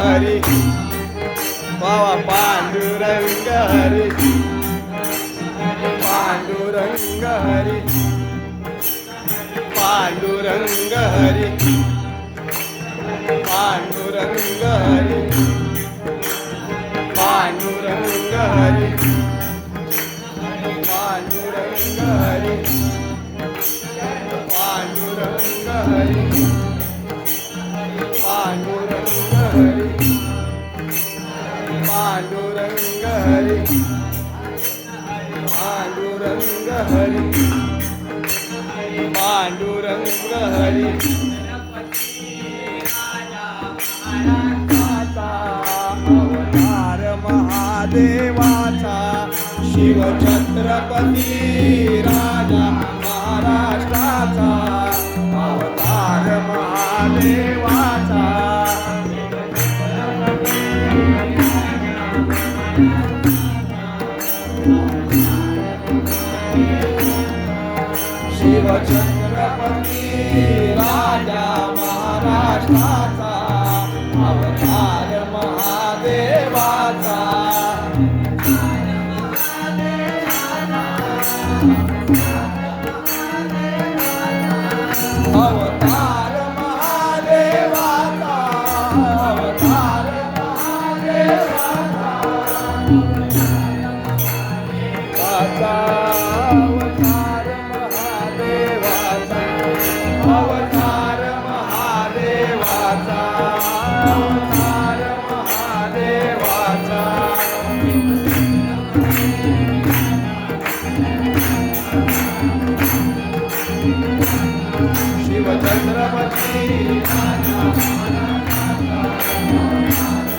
हरी। बाबा पांडुरंग हरी। पांडुरंग हरी। पांडुरंग हरी। पांडुरंग हरी। पांडुरंग हरी। पांडुरंग हरी। पांडुरंग हरी। पांडुरंग पांडुरंग हरी. पांडुरंग हरी. पांडुरंग हरी. अवतार महादेवाचा. शिवछत्रपती राजा महाराष्ट्राचा. शिवचंद्रपती राजा महाराष्ट्राचा अवतार महा Thank you.